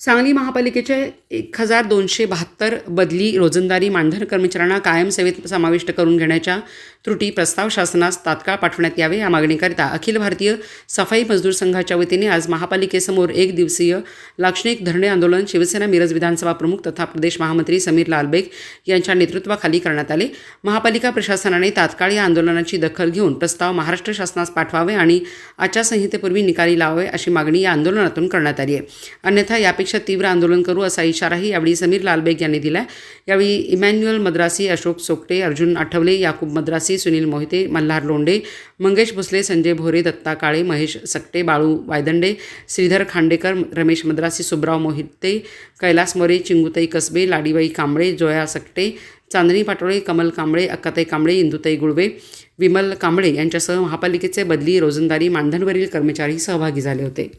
सांगली महापालिकेचे एक हजार दोनशे बहात्तर बदली रोजंदारी मानधन कर्मचाऱ्यांना कायम सेवेत समाविष्ट करून घेण्याच्या त्रुटी प्रस्ताव शासनास तात्काळ पाठवण्यात यावे या मागणीकरिता अखिल भारतीय सफाई मजदूर संघाच्या वतीने आज महापालिकेसमोर एक दिवसीय लाक्षणिक धरणे आंदोलन शिवसेना मिरज विधानसभा प्रमुख तथा प्रदेश महामंत्री समीर लालबेग यांच्या नेतृत्वाखाली करण्यात आले. महापालिका प्रशासनाने तात्काळ या आंदोलनाची दखल घेऊन प्रस्ताव महाराष्ट्र शासनास पाठवावे आणि आचारसंहितेपूर्वी निकाली लावावे अशी मागणी या आंदोलनातून करण्यात आली आहे. अन्यथा यापेक्षा तीव्र आंदोलन करू असा इशाराही यावेळी समीर लालबेग यांनी दिला यावेळी इमॅन्युअल मद्रासी अशोक सोपटे अर्जुन आठवले याकूब मद्रासी सुनील मोहिते मल्हार लोंढे मंगेश भोसले संजय भोरे दत्ता काळे महेश सकटे बाळू वायदंडे श्रीधर खांडेकर रमेश मद्रासी सुब्राव मोहिते कैलास मोरे चिंगुताई कसबे लाडीबाई कांबळे जोया सकटे चांदणी पाटोळे कमल कांबळे अक्काताई कांबळे इंदुताई गुळवे विमल कांबळे यांच्यासह महापालिकेचे बदली रोजंदारी मानधनवरील कर्मचारी सहभागी झाले होते.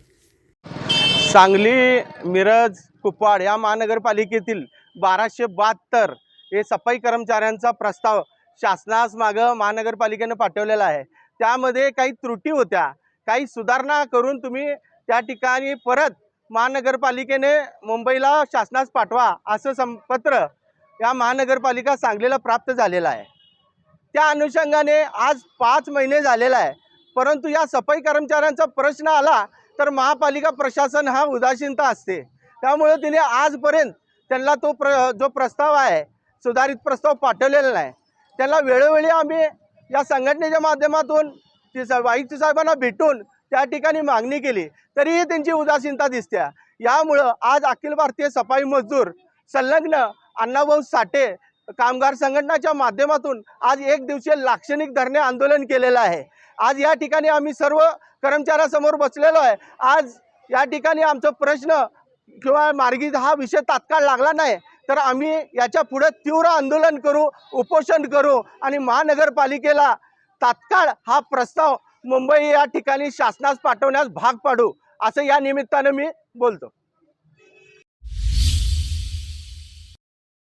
सांगली मिरज कुपवाड या महानगरपालिकेतील बाराशे बहात्तर हे सफाई कर्मचाऱ्यांचा प्रस्ताव शासनास मागं महानगरपालिकेनं पाठवलेला आहे. त्यामध्ये काही त्रुटी होत्या. काही सुधारणा करून तुम्ही त्या ठिकाणी परत महानगरपालिकेने मुंबईला शासनास पाठवा असं संपत्र या महानगरपालिका सांगलीला प्राप्त झालेलं आहे. त्या अनुषंगाने आज पाच महिने झालेला आहे. परंतु या सफाई कर्मचाऱ्यांचा प्रश्न आला तर महापालिका प्रशासन हा उदासीनता असते. त्यामुळे तिने आजपर्यंत त्यांना तो प्र जो प्रस्ताव आहे सुधारित प्रस्ताव पाठवलेला नाही. त्यांना वेळोवेळी आम्ही या संघटनेच्या माध्यमातून ती सा आयुक्त साहेबांना भेटून त्या ठिकाणी मागणी केली. तरीही त्यांची उदासीनता दिसते यामुळं आज अखिल भारतीय सफाई मजदूर संलग्न अण्णाभाऊ साठे कामगार संघटनाच्या माध्यमातून आज एक दिवशीय लाक्षणिक धरणे आंदोलन केलेलं आहे. आज या ठिकाणी आम्ही सर्व कर्मचाऱ्यासमोर बसलेलो आहे. आज या ठिकाणी आमचा प्रश्न किंवा मार्गी हा विषय तात्काळ लागला नाही. तर आम्ही याच्यापुढे तीव्र आंदोलन करू उपोषण करू आणि महानगरपालिकेला तात्काळ हा प्रस्ताव मुंबई या ठिकाणी शासनास पाठवण्यास भाग पाडू असं या निमित्तानं मी बोलतो.